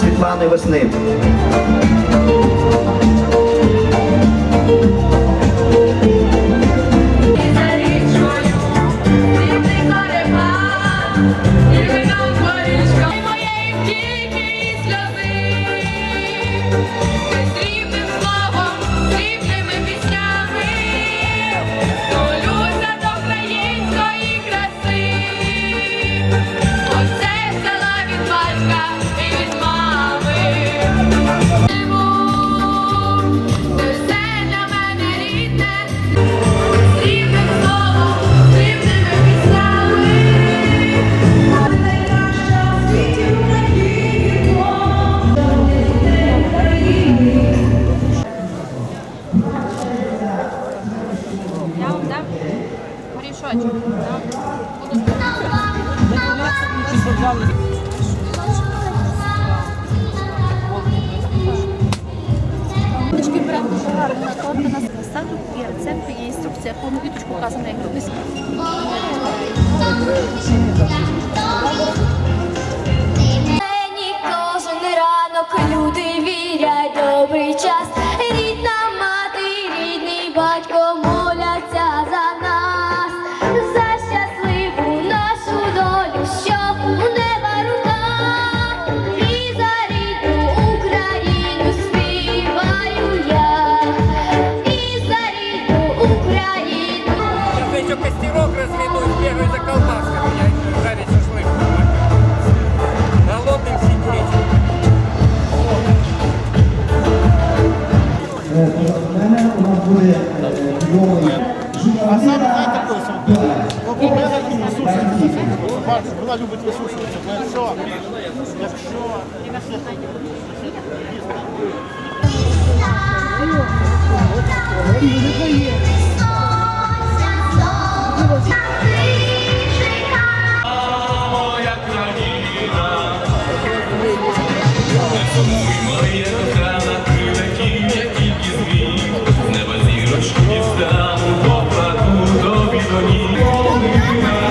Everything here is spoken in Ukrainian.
Світлани Весни. Да? Квіточки беремо дуже на торт у нас саду, є рецепти, є інструкція, повну квіточку вказано, як робити. Мені кожен ранок люди вірять добрий час. саме знаєте, коли сам победа і висушується. Вона любить висушуватися, бо якщо, якщо Моя країна, моя країна. Oh, Night.